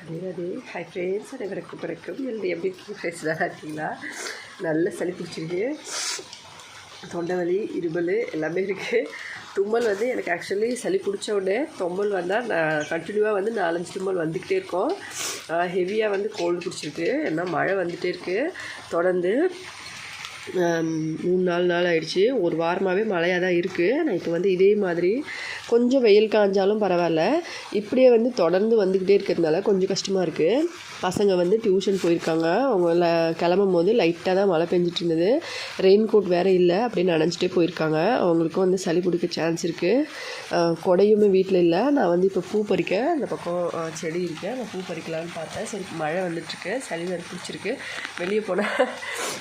அதே அதே hi friends அனைவருக்கும் பிறக்கும் எழுதி எப்படி ஃப்ரெண்ட்ஸ் நல்லா இருக்கீங்களா? நல்ல சளி பிடிச்சிருக்கு. தொண்டை வலி இருமல் எல்லாமே இருக்குது தும்மல் வந்து எனக்கு ஆக்சுவலி சளி பிடிச்ச உடனே தும்மல் வந்தால் நான் கண்டினியூவாக வந்து நாலஞ்சு தும்மல் வந்துக்கிட்டே இருக்கோம். ஹெவியாக வந்து கோல்டு பிடிச்சிருக்கு. ஏன்னா மழை வந்துகிட்டே இருக்குது தொடர்ந்து மூணு நாலு நாள் ஆயிடுச்சு. ஒரு வாரமாகவே மழையாக தான் இருக்குது ஆனால் இப்போ வந்து இதே மாதிரி கொஞ்சம் வெயில் காஞ்சாலும் பரவாயில்ல. இப்படியே வந்து தொடர்ந்து வந்துக்கிட்டே இருக்கிறதுனால கொஞ்சம் கஷ்டமாக இருக்குது பசங்க வந்து டியூஷன் போயிருக்காங்க. அவங்க கிளம்பும் போது லைட்டாக தான் மழை பெஞ்சிட்டு இருந்தது. ரெயின் கோட் வேறு இல்லை அப்படின்னு நனைஞ்சிட்டே போயிருக்காங்க. அவங்களுக்கும் வந்து சளி பிடிக்க சான்ஸ் இருக்குது கொடையுமே வீட்டில் இல்லை. நான் வந்து இப்போ பூ பறிக்க அந்த பக்கம் செடி இருக்கேன் நான் பூ பறிக்கலான்னு பார்த்தேன். சரி மழை வந்துட்டுருக்கு சளி வேறு பிடிச்சிருக்கு. வெளியே போனால்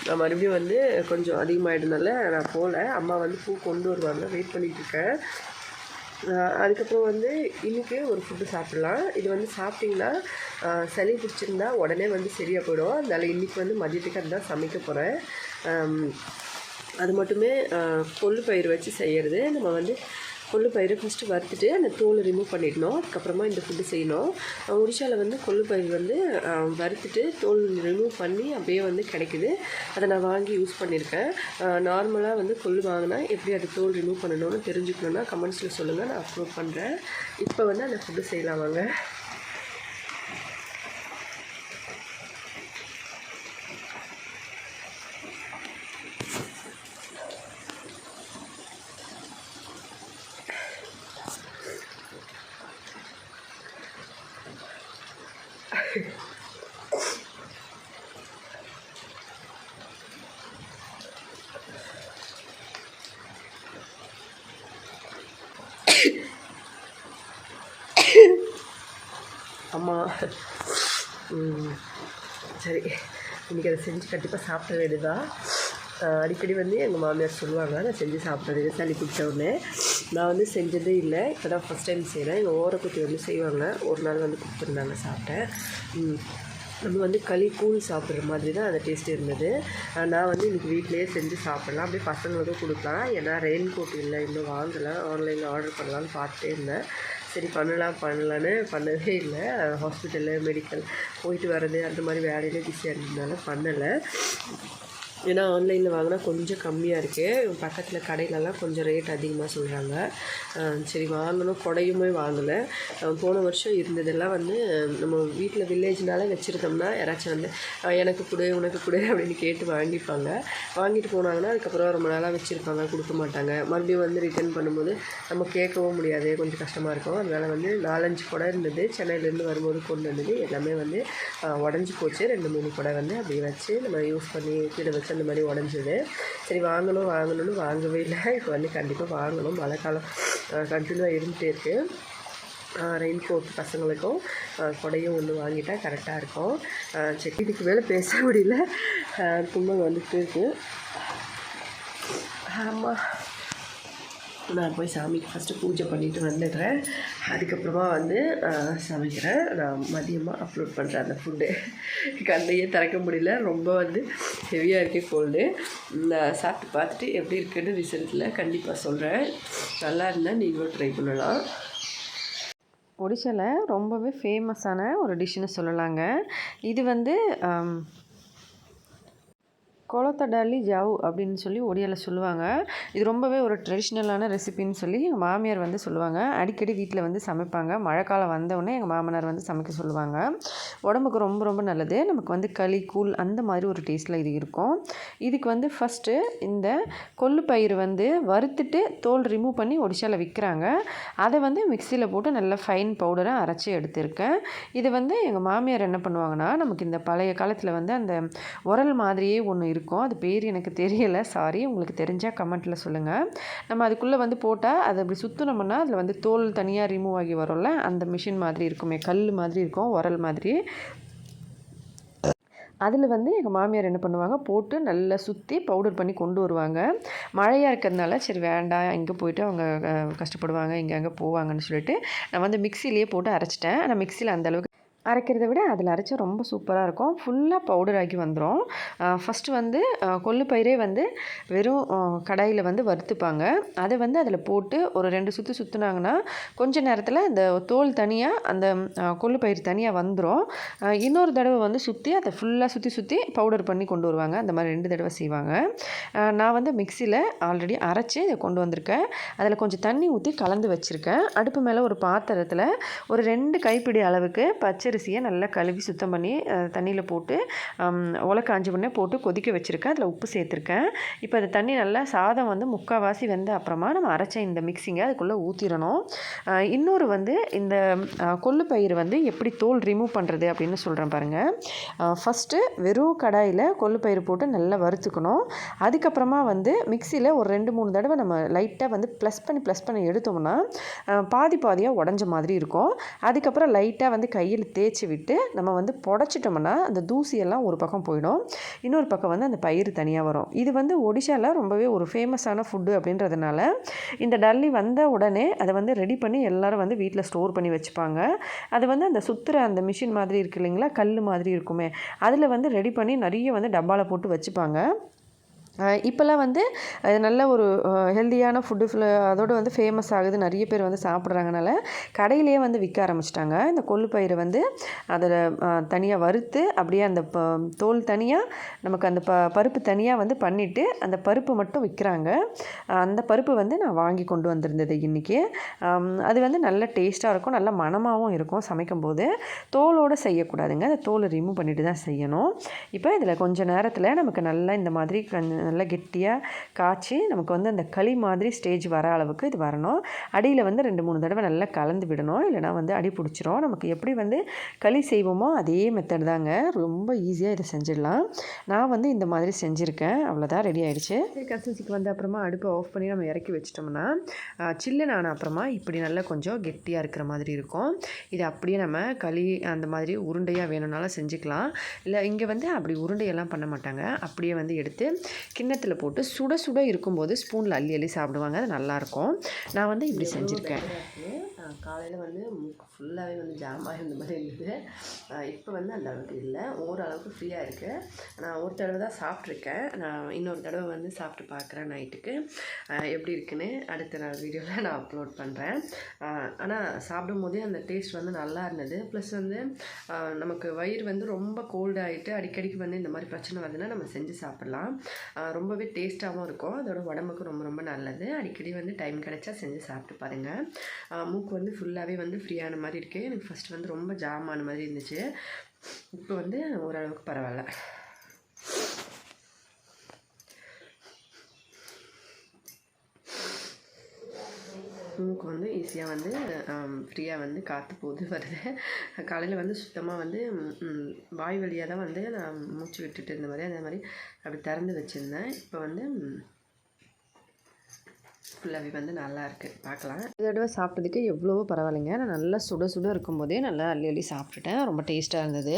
நான் மறுபடியும் வந்து கொஞ்சம் அதிகமாகிடுனால நான் போகல. அம்மா வந்து பூ கொண்டு வருவாங்க. வெயிட் பண்ணிகிட்டு இருக்கேன். அதுக்கப்புறம் வந்து இன்றைக்கி ஒரு ஃபுட்டு சாப்பிட்லாம். இது வந்து சாப்பிட்டிங்கன்னா சளி பிடிச்சிருந்தா உடனே வந்து சரியாக போயிடும். அதனால் இன்றைக்கி வந்து மதியத்துக்கு அதுதான் சமைக்க போகிறேன் அது மட்டுமே கொள்ளு பயிர் வச்சு செய்கிறது நம்ம வந்து கொள்ளு பயிரை ஃபஸ்ட்டு வறுத்துட்டு அந்த தோலை ரிமூவ் பண்ணிடணும். அதுக்கப்புறமா இந்த ஃபுட்டு செய்யணும். ஒடிஷாவில் வந்து கொள்ளு பயிர் வந்து வறுத்துட்டு தோல் ரிமூவ் பண்ணி அப்படியே வந்து கிடைக்குது. அதை நான் வாங்கி யூஸ் பண்ணியிருக்கேன் நார்மலாக வந்து கொள்ளு வாங்கினா எப்படி அது தோல் ரிமூவ் பண்ணணும்னு தெரிஞ்சுக்கணுன்னா கமெண்ட்ஸில் சொல்லுங்கள் நான் அப்லோட் பண்ணுறேன் இப்போ வந்து அந்த ஃபுட்டு செய்யலாம் வாங்க அம்மா ம், சரி. இன்றைக்கி அதை செஞ்சு கண்டிப்பாக சாப்பிட வேண்டியதான் அடிக்கடி வந்து எங்கள் மாமியார் சொல்லுவாங்க நான் செஞ்சு சாப்பிட்றது சளி பிடிச்ச உடனே. நான் வந்து செஞ்சதே இல்லை. இப்போ தான் ஃபஸ்ட் டைம் செய்கிறேன் எங்கள் ஓரக்குட்டி வந்து செய்வாங்க. ஒரு நாள் வந்து கொடுத்துருந்தாங்க சாப்பிட்டேன். ம். நம்ம வந்து களி கூழ் சாப்பிட்ற மாதிரி தான் அந்த டேஸ்ட் இருந்தது. நான் வந்து இன்றைக்கி வீட்லேயே செஞ்சு சாப்பிட்லாம். அப்படியே பசங்களுக்கும் கொடுக்கலாம். ஏன்னா ரெயின் கோட் இல்லை இன்னும் வாங்கலை. ஆன்லைனில் ஆர்டர் பண்ணலான்னு பார்த்துட்டே இருந்தேன். சரி பண்ணலாம் பண்ணலான்னு பண்ணவே இல்லை. ஹாஸ்பிட்டலு மெடிக்கல் போயிட்டு வர்றது அந்த மாதிரி வேலையிலே பிஸியாக இருந்ததுனால பண்ணலை. ஏன்னா ஆன்லைனில் வாங்கினா கொஞ்சம் கம்மியாக இருக்குது பக்கத்தில் கடையிலலாம் கொஞ்சம் ரேட் அதிகமாக சொல்கிறாங்க சரி வாங்கணும். கொடையுமே வாங்கலை. போன வருஷம் இருந்ததெல்லாம் வந்து நம்ம வீட்டில் வில்லேஜ்னால வச்சுருந்தோம்னா யாராச்சும் வந்து எனக்கு கொடு உனக்கு கொடு அப்படின்னு கேட்டு வாங்கிப்பாங்க. வாங்கிட்டு போனாங்கன்னா அதுக்கப்புறம் ரொம்ப நாளாக வச்சுருப்பாங்க கொடுக்க மாட்டாங்க. மறுபடியும் வந்து ரிட்டர்ன் பண்ணும்போது நம்ம கேட்கவும் முடியாது. கொஞ்சம் கஷ்டமாக இருக்கும். அதனால் வந்து நாலஞ்சு குடை இருந்தது. சென்னையிலேருந்து வரும்போது கொண்டு வந்தது. எல்லாமே வந்து உடஞ்சி போச்சு. ரெண்டு மூணு குடை வந்து அப்படியே வச்சு நம்ம யூஸ் பண்ணி கீழே வச்சு அந்த மாதிரி உடஞ்சிது. சரி வாங்கணும் வாங்கணும்னு வாங்கவே இல்லை. இப்போ வந்து கண்டிப்பாக வாங்கணும். மழை காலம் கண்டினியூவாக இருந்துகிட்டே இருக்குது ரெயின் கோட் பசங்களுக்கும் கொடையும் ஒன்று வாங்கிட்டால் கரெக்டாக இருக்கும். அஹ் சரி இதுக்கு மேலே பேச முடியல. அஹ் தும்மல் வந்துட்டு இருக்குது ஆமாம் நான் போய் சாமிக்கு ஃபஸ்ட்டு பூஜை பண்ணிட்டு வந்துடுறேன். அதுக்கப்புறமா வந்து சமைக்கிறேன். நான் மதியமாக அப்லோட் பண்ணுறேன் அந்த ஃபுட்டு கண்ணையே திறக்க முடியல. ரொம்ப வந்து ஹெவியாக இருக்கே கோல்டு நான் சாப்பிட்டு பார்த்துட்டு எப்படி இருக்குன்னு ரிசல்ட்டில் கண்டிப்பாக சொல்கிறேன் நல்லா இருந்தால் நீங்களும் ட்ரை பண்ணலாம். ஒடிசாவில் ரொம்பவே ஃபேமஸான ஒரு டிஷ்ஷுன்னு சொல்லலாங்க. இது வந்து ஆம், கொளத்தடாலி ஜாவு அப்படின்னு சொல்லி ஒடியால் சொல்லுவாங்க. இது ரொம்பவே ஒரு ட்ரெடிஷ்னலான ரெசிபின்னு சொல்லி எங்கள் மாமியார் வந்து சொல்லுவாங்க. அடிக்கடி வீட்டில் வந்து சமைப்பாங்க. மழைக்காலம் வந்தவுடனே எங்கள் மாமனார் வந்து சமைக்க சொல்லுவாங்க. உடம்புக்கு ரொம்ப ரொம்ப நல்லது. நமக்கு வந்து களி கூழ் அந்த மாதிரி ஒரு டேஸ்ட்டில் இது இருக்கும். இதுக்கு வந்து ஃபஸ்ட்டு இந்த கொள்ளு பயிர் வந்து வறுத்துட்டு தோல் ரிமூவ் பண்ணி ஒடிஷாவில் விற்கிறாங்க அதை வந்து மிக்சியில் போட்டு நல்லா ஃபைன் பவுடராக அரைச்சி எடுத்திருக்கேன். இது வந்து எங்கள் மாமியார் என்ன பண்ணுவாங்கன்னா நமக்கு இந்த பழைய காலத்தில் வந்து அந்த உரல் மாதிரியே ஒன்று இருக்கும் இருக்கும். அது பேர் எனக்கு தெரியலை. சாரி உங்களுக்கு தெரிஞ்சால் கமெண்ட்டில் சொல்லுங்கள் நம்ம அதுக்குள்ளே வந்து போட்டால் அதை அப்படி சுற்றினோம்னா அதில் வந்து தோல் தனியாக ரிமூவ் ஆகி வரும்ல? அந்த மிஷின் மாதிரி இருக்குமே. கல் மாதிரி இருக்கும் உரல் மாதிரி. அதில் வந்து எங்கள் மாமியார் என்ன பண்ணுவாங்க? போட்டு நல்லா சுற்றி பவுடர் பண்ணி கொண்டு வருவாங்க. மழையாக இருக்கிறதுனால சரி வேண்டாம் இங்கே போயிட்டு அவங்க கஷ்டப்படுவாங்க இங்கே அங்கே போவாங்கன்னு சொல்லிட்டு நான் வந்து மிக்சிலேயே போட்டு அரைச்சிட்டேன். ஆனால் மிக்சியில் அந்தளவுக்கு அரைக்கிறத விட அதில் அரைச்சா ரொம்ப சூப்பராக இருக்கும். ஃபுல்லாக பவுடர் ஆகி வந்துடும் ஃபஸ்ட்டு வந்து கொள்ளு பயிரே வந்து வெறும் கடாயில் வந்து வறுத்துப்பாங்க. அதை வந்து அதில் போட்டு ஒரு ரெண்டு சுற்று சுற்றுனாங்கன்னா கொஞ்ச நேரத்தில் அந்த தோல் தனியாக அந்த கொள்ளு பயிர் தனியாக வந்துடும் இன்னொரு தடவை வந்து சுற்றி அதை ஃபுல்லாக சுற்றி சுற்றி பவுடர் பண்ணி கொண்டு வருவாங்க. அந்த மாதிரி ரெண்டு தடவை செய்வாங்க. நான் வந்து மிக்சியில் ஆல்ரெடி அரைச்சி இதை கொண்டு வந்திருக்கேன். அதில் கொஞ்சம் தண்ணி ஊற்றி கலந்து வச்சுருக்கேன். அடுப்பு மேலே ஒரு பாத்திரத்தில் ஒரு ரெண்டு கைப்பிடி அளவுக்கு பச்சரிசியை நல்லா கழுவி சுத்தம் பண்ணி தண்ணியில் போட்டு உலக்க காஞ்ச உடனே போட்டு கொதிக்க வச்சுருக்கேன். அதில் உப்பு சேர்த்துருக்கேன். இப்போ அந்த தண்ணி நல்லா சாதம் வந்து முக்கால்வாசி வெந்த அப்புறமா நம்ம அரைச்ச இந்த மிக்சிங்கை அதுக்குள்ளே ஊற்றிடணும் இன்னொரு வந்து இந்த கொள்ளு பயிர் வந்து எப்படி தோல் ரிமூவ் பண்ணுறது அப்படின்னு சொல்கிறேன் பாருங்கள் ஃபஸ்ட்டு வெறும் கடாயில் கொள்ளு பயிர் போட்டு நல்லா வறுத்துக்கணும். அதுக்கப்புறமா வந்து மிக்சியில் ஒரு ரெண்டு மூணு தடவை நம்ம லைட்டாக வந்து ப்ளஸ் பண்ணி ப்ளஸ் பண்ணி எடுத்தோம்னா பாதி பாதியாக உடஞ்ச மாதிரி இருக்கும். அதுக்கப்புறம் லைட்டாக வந்து கையில் தேய்ச்சி விட்டு நம்ம வந்து புடச்சிட்டோம்னா அந்த தூசியெல்லாம் ஒரு பக்கம் போயிடும். இன்னொரு பக்கம் வந்து அந்த பயிர் தனியாக வரும். இது வந்து ஒடிஷாவில் ரொம்பவே ஒரு ஃபேமஸான ஃபுட்டு அப்படின்றதுனால இந்த டல்லி வந்த உடனே அதை வந்து ரெடி பண்ணி எல்லாரும் வந்து வீட்டில் ஸ்டோர் பண்ணி வச்சுப்பாங்க. அது வந்து அந்த சுற்றுற அந்த மிஷின் மாதிரி இருக்கு இல்லைங்களா? கல் மாதிரி இருக்குமே. அதில் வந்து ரெடி பண்ணி நிறைய வந்து டப்பாவில் போட்டு வச்சுப்பாங்க. இப்போல்லாம் வந்து அது நல்ல ஒரு ஹெல்த்தியான ஃபுட்டு அதோடு வந்து ஃபேமஸ் ஆகுது. நிறைய பேர் வந்து சாப்பிட்றாங்கனால கடையிலேயே வந்து விற்க ஆரம்பிச்சிட்டாங்க. இந்த கொள்ளு பயிரை வந்து அதில் தனியாக வறுத்து அப்படியே அந்த ப தோல் தனியாக நமக்கு அந்த ப பருப்பு தனியாக வந்து பண்ணிவிட்டு அந்த பருப்பு மட்டும் விற்கிறாங்க. அந்த பருப்பு வந்து நான் வாங்கி கொண்டு வந்திருந்தது இன்றைக்கி அது வந்து நல்ல டேஸ்ட்டாக இருக்கும் நல்ல மணமாகவும் இருக்கும் சமைக்கும்போது. தோலோடு செய்யக்கூடாதுங்க. அந்த தோலை ரிமூவ் பண்ணிவிட்டு தான் செய்யணும். இப்போ இதில் கொஞ்சம் நேரத்தில் நமக்கு நல்லா இந்த மாதிரி கொஞ்சம் நல்லா கெட்டியாக காய்ச்சி நமக்கு வந்து அந்த களி மாதிரி ஸ்டேஜ் வர அளவுக்கு இது வரணும். அடியில் வந்து ரெண்டு மூணு தடவை நல்லா கலந்து விடணும். இல்லைனா வந்து அடி பிடிச்சிரும். நமக்கு எப்படி வந்து களி செய்வோமோ அதே மெத்தட் தாங்க. ரொம்ப ஈஸியாக இதை செஞ்சிடலாம். நான் வந்து இந்த மாதிரி செஞ்சுருக்கேன். அவ்வளோதான் ரெடி ஆகிடுச்சு கன்சிஸ்டன்சிக்கு வந்து அப்புறமா அடுப்பை ஆஃப் பண்ணி நம்ம இறக்கி வச்சிட்டோம்னா சில்லுன்னு ஆன அப்புறமா இப்படி நல்லா கொஞ்சம் கெட்டியாக இருக்கிற மாதிரி இருக்கும். இது அப்படியே நம்ம களி அந்த மாதிரி உருண்டையாக வேணும்னாலும் செஞ்சுக்கலாம். இல்லை இங்கே வந்து அப்படி உருண்டையெல்லாம் பண்ண மாட்டாங்க. அப்படியே வந்து எடுத்து கிண்ணத்தில் போட்டு சுட சுட இருக்கும்போது ஸ்பூனில் அள்ளி அள்ளி சாப்பிடுவாங்க. அது நல்லாயிருக்கும். நான் வந்து இப்படி செஞ்சுருக்கேன். காலையில் வந்து மூக்கு ஃபுல்லாகவே வந்து ஜாமாக இருந்த மாதிரி இருந்தது. இப்போ வந்து அந்த அளவுக்கு இல்லை. ஓரளவுக்கு ஃப்ரீயாக இருக்குது நான் ஒரு தடவை தான் சாப்பிட்ருக்கேன் நான் இன்னொரு தடவை வந்து சாப்பிட்டு பார்க்குறேன் நைட்டுக்கு எப்படி இருக்குன்னு அடுத்த நாள் வீடியோவில் நான் அப்லோட் பண்ணுறேன் ஆனால் சாப்பிடும் போதே அந்த டேஸ்ட் வந்து நல்லா இருந்தது. ப்ளஸ் வந்து நமக்கு வயிறு வந்து ரொம்ப கோல்டு ஆகிட்டு அடிக்கடிக்கு வந்து இந்த மாதிரி பிரச்சனை வந்ததுன்னா நம்ம செஞ்சு சாப்பிட்லாம். ரொம்பவே டேஸ்ட்டாகவும் இருக்கும். அதோட உடம்புக்கு ரொம்ப ரொம்ப நல்லது. அடிக்கடி வந்து டைம் கிடைச்சா செஞ்சு சாப்பிட்டு பாருங்கள் மூக்கு வந்து ஃபுல்லாகவே வந்து ஃப்ரீயான மாதிரி இருக்குது எனக்கு ஃபஸ்ட்டு வந்து ரொம்ப ஜாமான மாதிரி இருந்துச்சு. இப்போ வந்து ஓரளவுக்கு பரவாயில்ல. மூக்கு வந்து ஈஸியாக வந்து ஃப்ரீயாக வந்து காற்று போகுது வருது. காலையில் வந்து சுத்தமாக வந்து வாய் வழியாக தான் வந்து நான் மூச்சு விட்டுட்டு இருந்த மாதிரி அந்த மாதிரி அப்படி திறந்து வச்சுருந்தேன். இப்போ வந்து ஃபுல்லாகவே வந்து நல்லா இருக்குது பார்க்கலாம். தடவை சாப்பிட்டதுக்கு எவ்வளவோ பரவாயில்லைங்க. நான் நல்லா சுட சுட இருக்கும்போதே நல்லா அள்ளி அள்ளி சாப்பிட்டுட்டேன். ரொம்ப டேஸ்ட்டாக இருந்தது.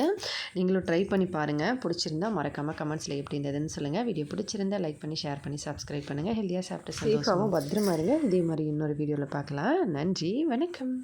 நீங்களும் ட்ரை பண்ணி பாருங்கள் பிடிச்சிருந்தா மறக்காமல் கமெண்ட்ஸில் எப்படி இருந்ததுன்னு சொல்லுங்கள் வீடியோ பிடிச்சிருந்தா லைக் பண்ணி ஷேர் பண்ணி சப்ஸ்கிரைப் பண்ணுங்கள் ஹெல்த்தியாக சாப்பிட்டு சேஃபாகவும் பத்திரமா இருங்க. இதே மாதிரி இன்னொரு வீடியோவில் பார்க்கலாம். நன்றி. வணக்கம்.